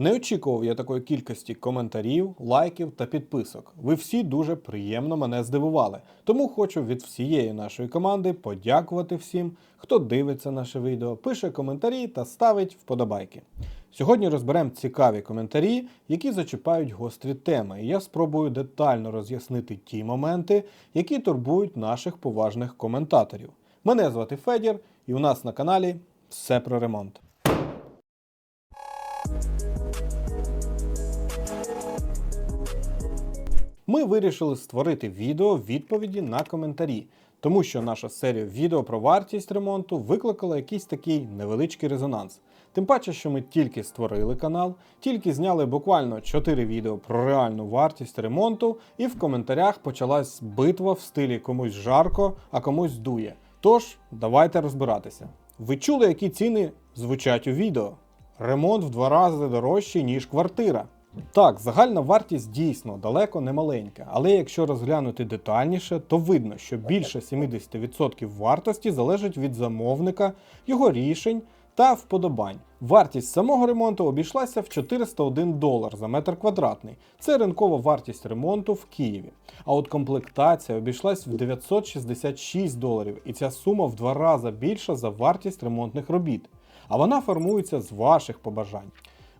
Не очікував я такої кількості коментарів, лайків та підписок. Ви всі дуже приємно мене здивували. Тому хочу від всієї нашої команди подякувати всім, хто дивиться наше відео, пише коментарі та ставить вподобайки. Сьогодні розберемо цікаві коментарі, які зачіпають гострі теми, і я спробую детально роз'яснити ті моменти, які турбують наших поважних коментаторів. Мене звати Федір, і у нас на каналі все про ремонт. Ми вирішили створити відео відповіді на коментарі, тому що наша серія відео про вартість ремонту викликала якийсь такий невеличкий резонанс. Тим паче, що ми тільки створили канал, тільки зняли буквально 4 відео про реальну вартість ремонту, і в коментарях почалась битва в стилі комусь жарко, а комусь дує. Тож, давайте розбиратися. Ви чули, які ціни звучать у відео? Ремонт в два рази дорожчий, ніж квартира. Так, загальна вартість дійсно далеко не маленька, але якщо розглянути детальніше, то видно, що більше 70% вартості залежить від замовника, його рішень та вподобань. Вартість самого ремонту обійшлася в 401 долар за метр квадратний. Це ринкова вартість ремонту в Києві. А от комплектація обійшлась в 966 доларів, і ця сума в два рази більша за вартість ремонтних робіт. А вона формується з ваших побажань.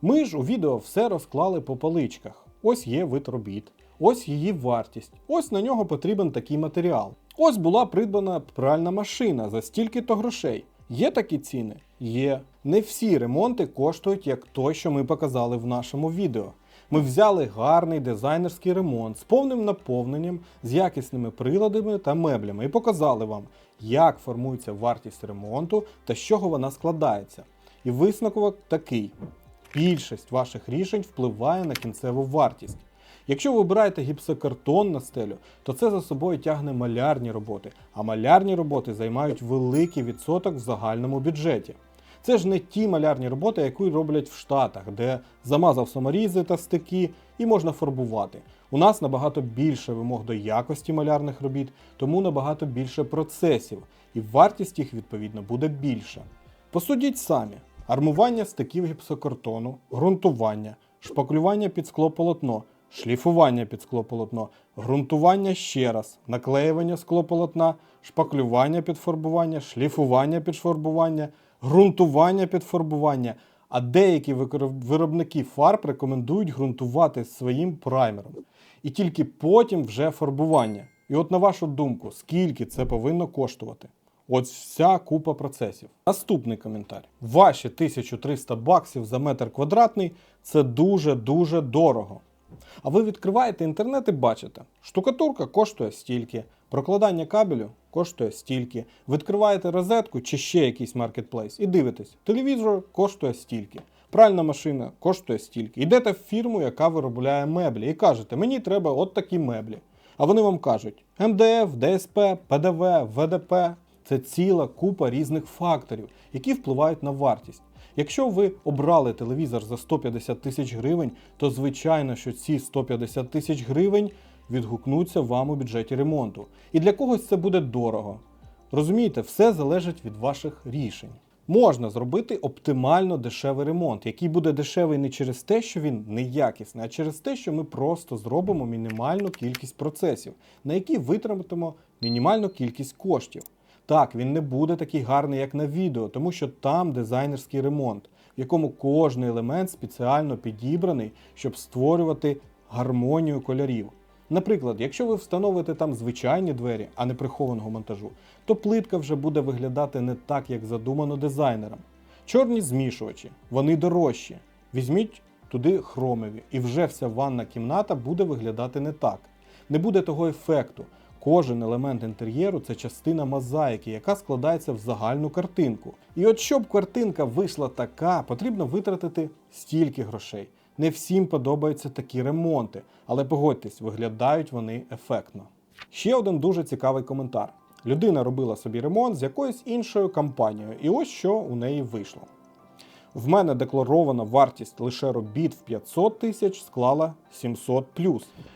Ми ж у відео все розклали по поличках. Ось є вид робіт, ось її вартість, ось на нього потрібен такий матеріал. Ось була придбана пральна машина за стільки-то грошей. Є такі ціни? Є. Не всі ремонти коштують як той, що ми показали в нашому відео. Ми взяли гарний дизайнерський ремонт з повним наповненням, з якісними приладами та меблями і показали вам, як формується вартість ремонту та з чого вона складається. І висновок такий: більшість ваших рішень впливає на кінцеву вартість. Якщо ви обираєте гіпсокартон на стелю, то це за собою тягне малярні роботи, а малярні роботи займають великий відсоток в загальному бюджеті. Це ж не ті малярні роботи, які роблять в Штатах, де замазав саморізи та стики і можна фарбувати. У нас набагато більше вимог до якості малярних робіт, тому набагато більше процесів, і вартість їх відповідно буде більша. Посудіть самі: армування стиків гіпсокартону, ґрунтування, шпаклювання під склополотно, шліфування під склополотно, ґрунтування ще раз, наклеювання склополотна, шпаклювання під фарбування, шліфування під фарбування, ґрунтування під фарбування. А деякі виробники фарб рекомендують ґрунтувати своїм праймером. І тільки потім вже фарбування. І от на вашу думку, скільки це повинно коштувати? От вся купа процесів. Наступний коментар. Ваші 1300 баксів за метр квадратний це дуже-дуже дорого. А ви відкриваєте інтернет і бачите, штукатурка коштує стільки, прокладання кабелю коштує стільки. Відкриваєте розетку чи ще якийсь маркетплейс і дивитесь, телевізор коштує стільки, пральна машина коштує стільки. Йдете в фірму, яка виробляє меблі, і кажете, мені треба от такі меблі. А вони вам кажуть: МДФ, ДСП, ПДВ, ВДП це ціла купа різних факторів, які впливають на вартість. Якщо ви обрали телевізор за 150 тисяч гривень, то звичайно, що ці 150 тисяч гривень відгукнуться вам у бюджеті ремонту. І для когось це буде дорого. Розумієте, все залежить від ваших рішень. Можна зробити оптимально дешевий ремонт, який буде дешевий не через те, що він неякісний, а через те, що ми просто зробимо мінімальну кількість процесів, на які витратимо мінімальну кількість коштів. Так, він не буде такий гарний, як на відео, тому що там дизайнерський ремонт, в якому кожен елемент спеціально підібраний, щоб створювати гармонію кольорів. Наприклад, якщо ви встановите там звичайні двері, а не прихованого монтажу, то плитка вже буде виглядати не так, як задумано дизайнером. Чорні змішувачі, вони дорожчі. Візьміть туди хромові, і вже вся ванна кімната буде виглядати не так. Не буде того ефекту. Кожен елемент інтер'єру це частина мозаїки, яка складається в загальну картинку. І от щоб картинка вийшла така, потрібно витратити стільки грошей. Не всім подобаються такі ремонти, але погодьтесь, виглядають вони ефектно. Ще один дуже цікавий коментар. Людина робила собі ремонт з якоюсь іншою компанією, і ось що у неї вийшло. В мене декларована вартість лише робіт в 500 тисяч склала 700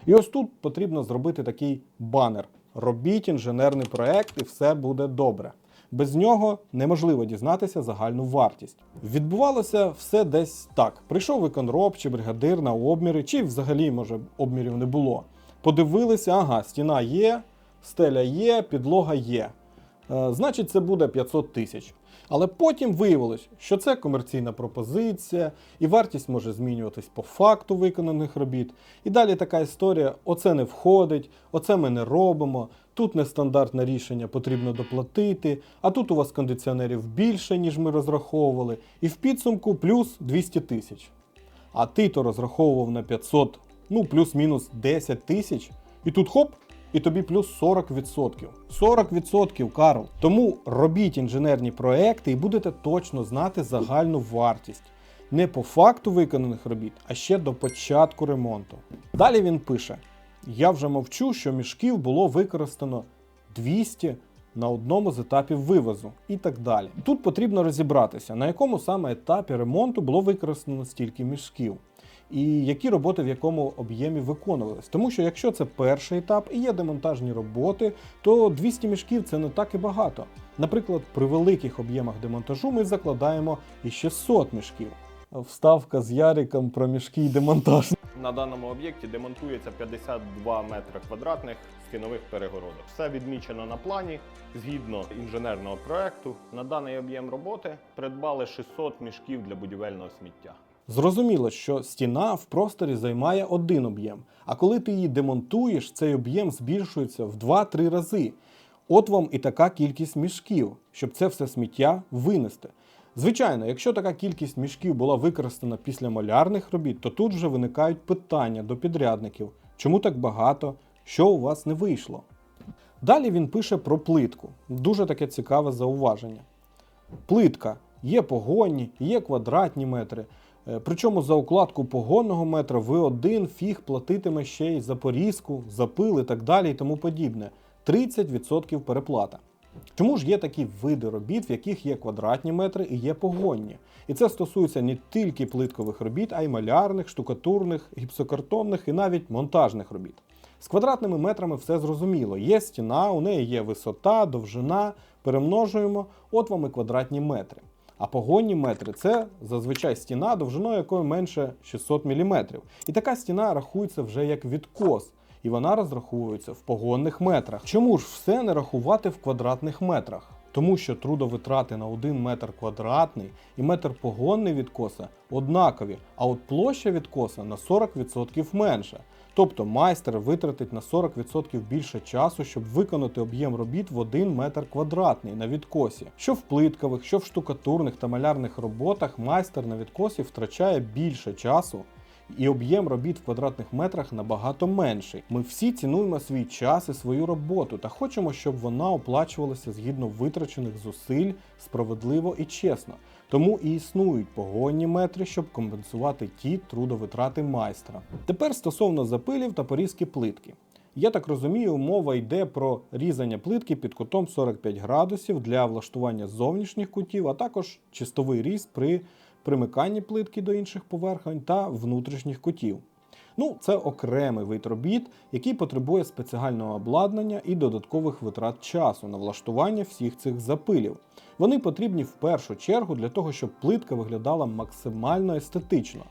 І ось тут потрібно зробити такий банер. Робіть інженерний проект і все буде добре. Без нього неможливо дізнатися загальну вартість. Відбувалося все десь так: прийшов виконроб чи бригадир на обміри, чи взагалі, може, обмірів не було. Подивилися, ага, стіна є, стеля є, підлога є. Е, значить, це буде 500 тисяч. Але потім виявилось, що це комерційна пропозиція, і вартість може змінюватись по факту виконаних робіт. І далі така історія: оце не входить, оце ми не робимо, тут нестандартне рішення потрібно доплатити, а тут у вас кондиціонерів більше, ніж ми розраховували, і в підсумку плюс 200 тисяч. А ти то розраховував на 500, ну плюс-мінус 10 тисяч, і тут хоп, і тобі плюс 40%. 40%, Карл. Тому робіть інженерні проекти і будете точно знати загальну вартість. Не по факту виконаних робіт, а ще до початку ремонту. Далі він пише: Я вже мовчу, що мішків було використано 200 на одному з етапів вивозу і так далі. Тут потрібно розібратися, на якому саме етапі ремонту було використано стільки мішків і які роботи в якому об'ємі виконувались. Тому що якщо це перший етап і є демонтажні роботи, то 200 мішків це не так і багато. Наприклад, при великих об'ємах демонтажу ми закладаємо і 600 мішків. Вставка з Яриком про мішки і демонтаж. На даному об'єкті демонтується 52 метри квадратних стінових перегородок. Все відмічено на плані. Згідно інженерного проекту, на даний об'єм роботи придбали 600 мішків для будівельного сміття. Зрозуміло, що стіна в просторі займає один об'єм, а коли ти її демонтуєш, цей об'єм збільшується в 2-3 рази. От вам і така кількість мішків, щоб це все сміття винести. Звичайно, якщо така кількість мішків була використана після малярних робіт, то тут вже виникають питання до підрядників, чому так багато, що у вас не вийшло. Далі він пише про плитку. Дуже таке цікаве зауваження. Плитка є погонні, є квадратні метри. Е, Причому за укладку погонного метра ви один фіг платитиме ще й за порізку, за пил і так далі і тому подібне. 30% переплата. Чому ж є такі види робіт, в яких є квадратні метри і є погонні? І це стосується не тільки плиткових робіт, а й малярних, штукатурних, гіпсокартонних і навіть монтажних робіт. З квадратними метрами все зрозуміло. Є стіна, у неї є висота, довжина, перемножуємо, от вам і квадратні метри. А погонні метри це зазвичай стіна, довжиною якої менше 600 мм. І така стіна рахується вже як відкос, і вона розраховується в погонних метрах. Чому ж все не рахувати в квадратних метрах? Тому що трудовитрати на 1 метр квадратний і метр погонний відкоса однакові, а от площа відкоса на 40% менша. Тобто майстер витратить на 40% більше часу, щоб виконати об'єм робіт в 1 метр квадратний на відкосі. Що в плиткових, що в штукатурних та малярних роботах майстер на відкосі втрачає більше часу. І об'єм робіт в квадратних метрах набагато менший. Ми всі цінуємо свій час і свою роботу та хочемо, щоб вона оплачувалася згідно витрачених зусиль справедливо і чесно. Тому і існують погонні метри, щоб компенсувати ті трудовитрати майстра. Тепер стосовно запилів та порізки плитки. Я так розумію, мова йде про різання плитки під кутом 45 градусів для влаштування зовнішніх кутів, а також чистовий різ при примиканні плитки до інших поверхонь та внутрішніх кутів. Ну, це окремий вид робіт, який потребує спеціального обладнання і додаткових витрат часу на влаштування всіх цих запилів. Вони потрібні в першу чергу для того, щоб плитка виглядала максимально естетично.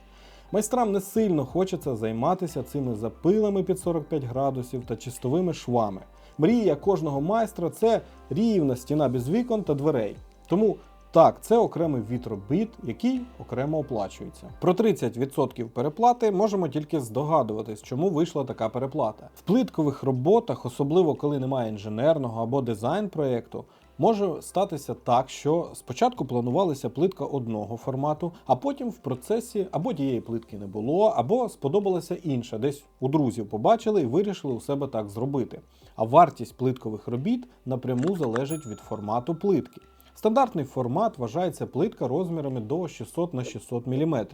Майстрам не сильно хочеться займатися цими запилами під 45 градусів та чистовими швами. Мрія кожного майстра це рівна стіна без вікон та дверей. Тому так, це окремий від робіт, який окремо оплачується. Про 30% переплати можемо тільки здогадуватись, чому вийшла така переплата. В плиткових роботах, особливо коли немає інженерного або дизайн проєкту, може статися так, що спочатку планувалася плитка одного формату, а потім в процесі або тієї плитки не було, або сподобалася інша, десь у друзів побачили і вирішили у себе так зробити. А вартість плиткових робіт напряму залежить від формату плитки. Стандартний формат вважається плитка розмірами до 600 на 600 мм.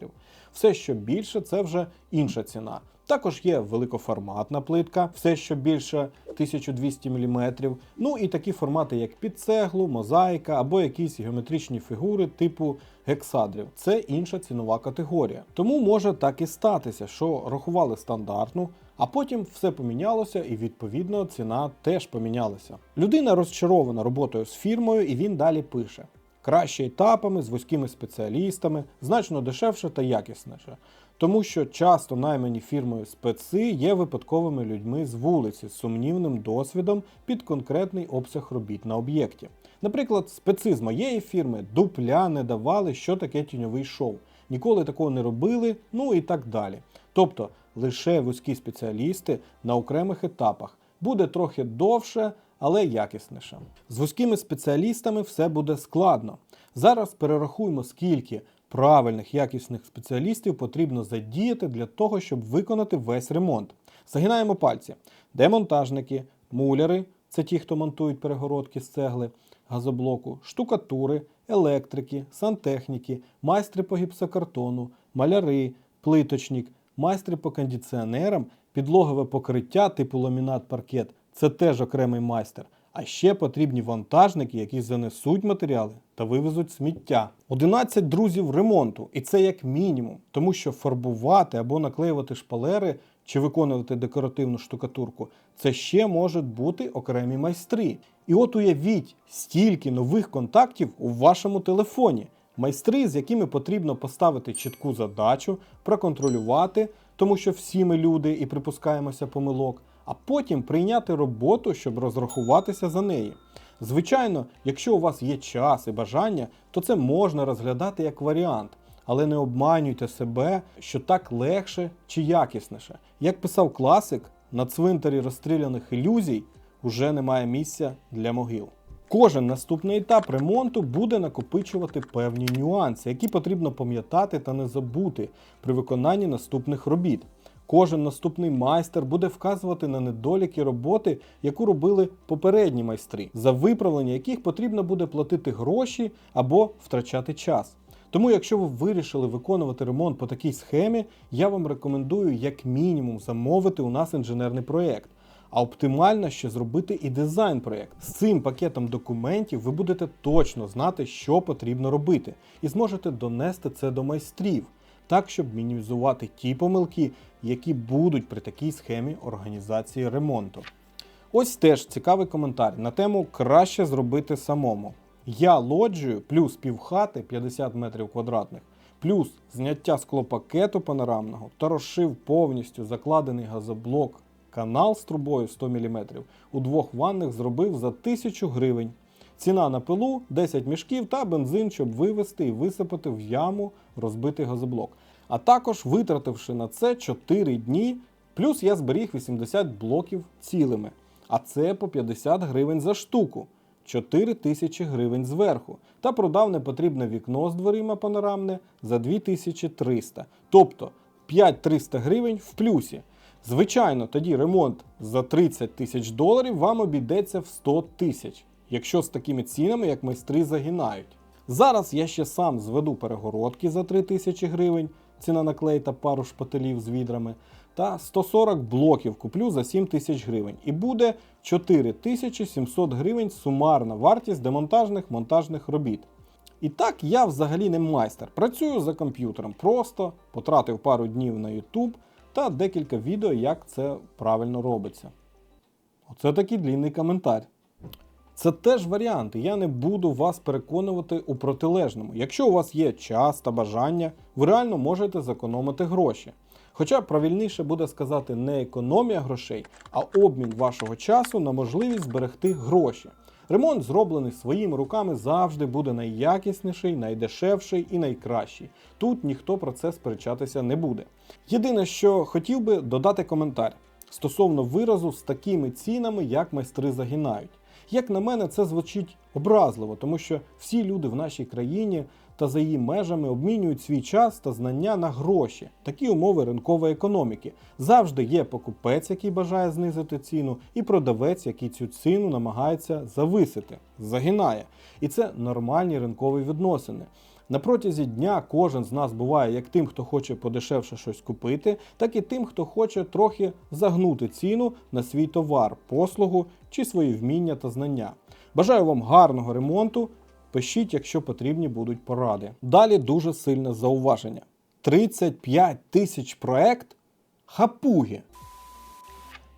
Все, що більше, це вже інша ціна. Також є великоформатна плитка, все що більше 1200 мм. Ну і такі формати, як під цеглу, мозаїка або якісь геометричні фігури типу гексадрів. Це інша цінова категорія. Тому може так і статися, що рахували стандартну, а потім все помінялося, і відповідно ціна теж помінялася. Людина розчарована роботою з фірмою, і він далі пише. Краще етапами з вузькими спеціалістами, значно дешевше та якісніше. Тому що часто наймані фірмою специ є випадковими людьми з вулиці з сумнівним досвідом під конкретний обсяг робіт на об'єкті. Наприклад, специ з моєї фірми дупля не давали, що таке тіньовий шоу, ніколи такого не робили, ну і так далі. Тобто лише вузькі спеціалісти на окремих етапах буде трохи довше, але якісніше. З вузькими спеціалістами все буде складно. Зараз перерахуємо, скільки правильних якісних спеціалістів потрібно задіяти для того, щоб виконати весь ремонт. Загинаємо пальці. Демонтажники, муляри це ті, хто монтують перегородки з цегли, газоблоку, штукатури, електрики, сантехніки, майстри по гіпсокартону, маляри, плиточник, майстри по кондиціонерам, підлогове покриття типу ламінат паркет це теж окремий майстер. А ще потрібні вантажники, які занесуть матеріали та вивезуть сміття. 11 друзів ремонту, і це як мінімум, тому що фарбувати або наклеювати шпалери чи виконувати декоративну штукатурку це ще можуть бути окремі майстри. І от уявіть, стільки нових контактів у вашому телефоні. Майстри, з якими потрібно поставити чітку задачу, проконтролювати, тому що всі ми люди і припускаємося помилок, а потім прийняти роботу, щоб розрахуватися за неї. Звичайно, якщо у вас є час і бажання, то це можна розглядати як варіант. Але не обманюйте себе, що так легше чи якісніше. Як писав класик, на цвинтарі розстріляних ілюзій уже немає місця для могил. Кожен наступний етап ремонту буде накопичувати певні нюанси, які потрібно пам'ятати та не забути при виконанні наступних робіт. Кожен наступний майстер буде вказувати на недоліки роботи, яку робили попередні майстри, за виправлення яких потрібно буде платити гроші або втрачати час. Тому, якщо ви вирішили виконувати ремонт по такій схемі, я вам рекомендую як мінімум замовити у нас інженерний проєкт. А оптимально ще зробити і дизайн проєкт. З цим пакетом документів ви будете точно знати, що потрібно робити, і зможете донести це до майстрів, так щоб мінімізувати ті помилки, які будуть при такій схемі організації ремонту. Ось теж цікавий коментар на тему краще зробити самому. Я лоджію плюс півхати 50 метрів квадратних, плюс зняття склопакету панорамного та розшив повністю закладений газоблок канал з трубою 100 мм у двох ваннах зробив за 1000 гривень. Ціна на пилу 10 мішків та бензин, щоб вивезти і висипати в яму розбитий газоблок. А також витративши на це 4 дні, плюс я зберіг 80 блоків цілими. А це по 50 гривень за штуку. 4 тисячі гривень зверху та продав непотрібне вікно з дверима панорамне за 2300. Тобто 5300 гривень в плюсі. Звичайно, тоді ремонт за 30 тисяч доларів вам обійдеться в 100 тисяч, якщо з такими цінами, як майстри загинають. Зараз я ще сам зведу перегородки за 3 тисячі гривень, ціна на клей та пару шпателів з відрами, та 140 блоків куплю за 7 тисяч гривень. І буде 4700 гривень сумарна вартість демонтажних монтажних робіт. І так я взагалі не майстер. Працюю за комп'ютером, просто потратив пару днів на YouTube та декілька відео, як це правильно робиться. Оце такий длінний коментар. Це теж варіанти. Я не буду вас переконувати у протилежному. Якщо у вас є час та бажання, ви реально можете зекономити гроші. Хоча правильніше буде сказати не економія грошей, а обмін вашого часу на можливість зберегти гроші. Ремонт, зроблений своїми руками, завжди буде найякісніший, найдешевший і найкращий. Тут ніхто про це сперечатися не буде. Єдине, що хотів би додати коментар стосовно виразу з такими цінами, як майстри загинають. Як на мене, це звучить образливо, тому що всі люди в нашій країні та за її межами обмінюють свій час та знання на гроші. Такі умови ринкової економіки. Завжди є покупець, який бажає знизити ціну, і продавець, який цю ціну намагається зависити, загинає. І це нормальні ринкові відносини. На протязі дня кожен з нас буває як тим, хто хоче подешевше щось купити, так і тим, хто хоче трохи загнути ціну на свій товар, послугу чи свої вміння та знання. Бажаю вам гарного ремонту. Пишіть, якщо потрібні будуть поради. Далі дуже сильне зауваження: 35 тисяч проект хапуги.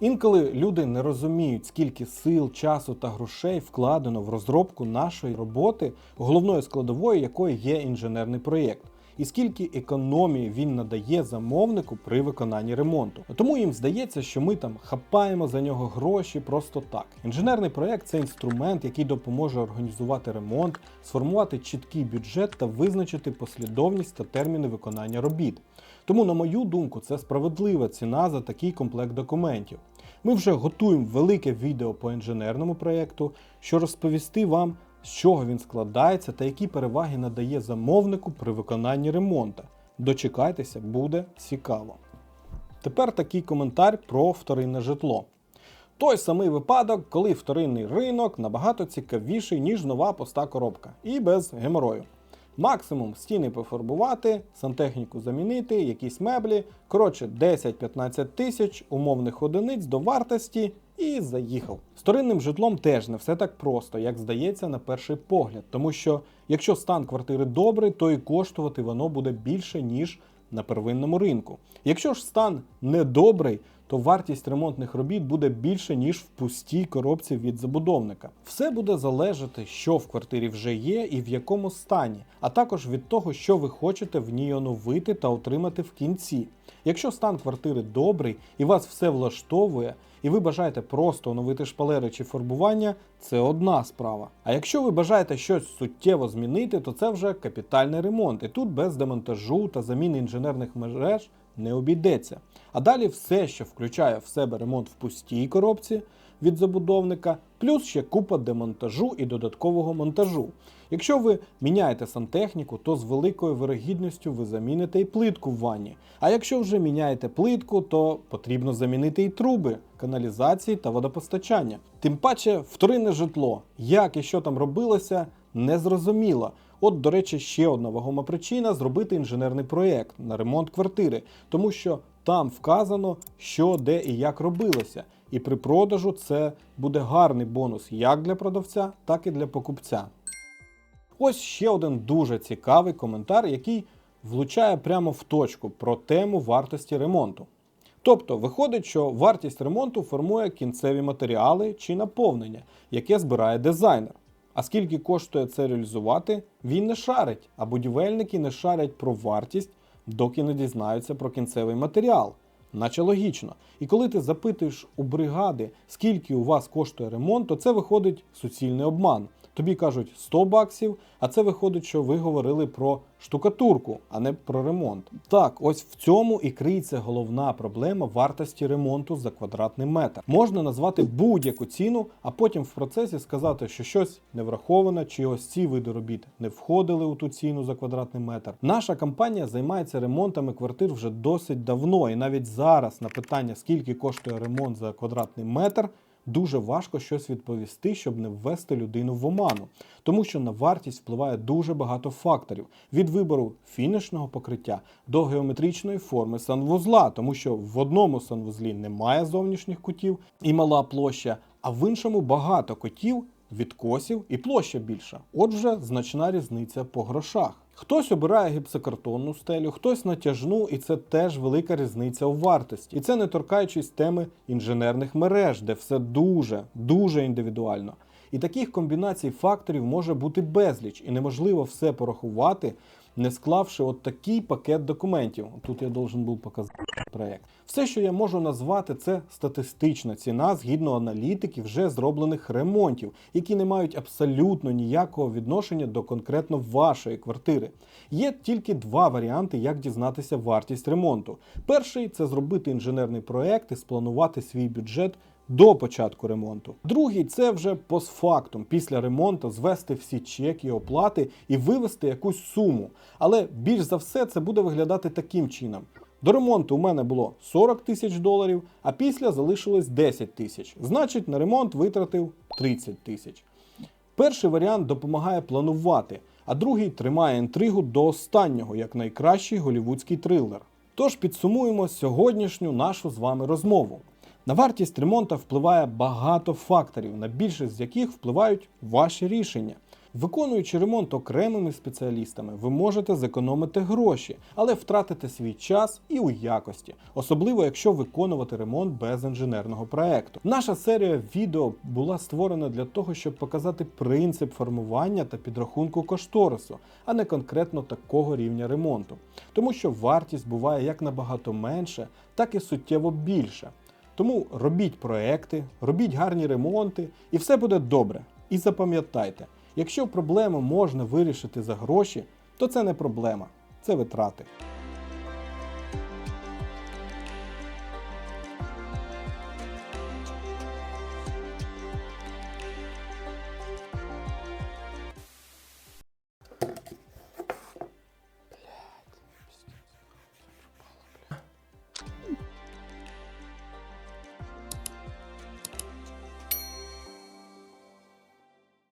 Інколи люди не розуміють, скільки сил, часу та грошей вкладено в розробку нашої роботи, головною складовою якої є інженерний проєкт, і скільки економії він надає замовнику при виконанні ремонту. Тому їм здається, що ми там хапаємо за нього гроші просто так. Інженерний проєкт це інструмент, який допоможе організувати ремонт, сформувати чіткий бюджет та визначити послідовність та терміни виконання робіт. Тому, на мою думку, це справедлива ціна за такий комплект документів. Ми вже готуємо велике відео по інженерному проєкту, що розповісти вам, з чого він складається та які переваги надає замовнику при виконанні ремонту. Дочекайтеся, буде цікаво. Тепер такий коментар про вторинне житло. Той самий випадок, коли вторинний ринок набагато цікавіший, ніж нова пуста коробка, і без геморою. Максимум стіни пофарбувати, сантехніку замінити, якісь меблі. Коротше, 10-15 тисяч умовних одиниць до вартості і заїхав. З вторинним житлом теж не все так просто, як здається на перший погляд, тому що якщо стан квартири добрий, то і коштувати воно буде більше, ніж на первинному ринку. Якщо ж стан недобрий, то вартість ремонтних робіт буде більше, ніж в пустій коробці від забудовника. Все буде залежати, що в квартирі вже є і в якому стані, а також від того, що ви хочете в ній оновити та отримати в кінці. Якщо стан квартири добрий і вас все влаштовує, і ви бажаєте просто оновити шпалери чи фарбування, це одна справа. А якщо ви бажаєте щось суттєво змінити, то це вже капітальний ремонт, і тут без демонтажу та заміни інженерних мереж не обійдеться. А далі все, що включає в себе ремонт в пустій коробці від забудовника, плюс ще купа демонтажу і додаткового монтажу. Якщо ви міняєте сантехніку, то з великою вирогідністю ви заміните і плитку в ванні. А якщо вже міняєте плитку, то потрібно замінити і труби, каналізації та водопостачання. Тим паче, вторинне житло, як і що там робилося, незрозуміло. От, до речі, ще одна вагома причина зробити інженерний проєкт на ремонт квартири, тому що там вказано, що де і як робилося. І при продажу це буде гарний бонус як для продавця, так і для покупця. Ось ще один дуже цікавий коментар, який влучає прямо в точку про тему вартості ремонту. Тобто виходить, що вартість ремонту формує кінцеві матеріали чи наповнення, яке збирає дизайнер. А скільки коштує це реалізувати, він не шарить, а будівельники не шарять про вартість, доки не дізнаються про кінцевий матеріал. Наче логічно. І коли ти запитуєш у бригади, скільки у вас коштує ремонт, то це виходить суцільний обман. Тобі кажуть 100 баксів, а це виходить, що ви говорили про штукатурку, а не про ремонт. Так, ось в цьому і криється головна проблема вартості ремонту за квадратний метр. Можна назвати будь-яку ціну, а потім в процесі сказати, що щось не враховано, чи ось ці види робіт не входили у ту ціну за квадратний метр. Наша компанія займається ремонтами квартир вже досить давно, і навіть зараз на питання, скільки коштує ремонт за квадратний метр дуже важко щось відповісти, щоб не ввести людину в оману, тому що на вартість впливає дуже багато факторів: від вибору фінішного покриття до геометричної форми санвузла, тому що в одному санвузлі немає зовнішніх кутів і мала площа, а в іншому багато котів. Відкосів і площа більша. Отже, значна різниця по грошах. Хтось обирає гіпсокартонну стелю, хтось натяжну, і це теж велика різниця у вартості. І це не торкаючись теми інженерних мереж, де все дуже, дуже індивідуально. І таких комбінацій факторів може бути безліч, і неможливо все порахувати, не склавши от такий пакет документів. Тут я должен був показати проект. Все, що я можу назвати, це статистична ціна згідно аналітики вже зроблених ремонтів, які не мають абсолютно ніякого відношення до конкретно вашої квартири. Є тільки два варіанти, як дізнатися вартість ремонту. Перший це зробити інженерний проект і спланувати свій бюджет до початку ремонту. Другий це вже постфактум, після ремонту звести всі чеки, оплати і вивести якусь суму. Але більш за все це буде виглядати таким чином. До ремонту у мене було 40 тисяч доларів, а після залишилось 10 тисяч. Значить, на ремонт витратив 30 тисяч. Перший варіант допомагає планувати, а другий тримає інтригу до останнього, як найкращий голівудський трилер. Тож підсумуємо сьогоднішню нашу з вами розмову. На вартість ремонту впливає багато факторів, на більшість з яких впливають ваші рішення. Виконуючи ремонт окремими спеціалістами, ви можете зекономити гроші, але втратити свій час і у якості, особливо якщо виконувати ремонт без інженерного проекту. Наша серія відео була створена для того, щоб показати принцип формування та підрахунку кошторису, а не конкретно такого рівня ремонту, тому що вартість буває як набагато менше, так і суттєво більше. Тому робіть проекти, робіть гарні ремонти, і все буде добре. І запам'ятайте, якщо проблему можна вирішити за гроші, то це не проблема, це витрати.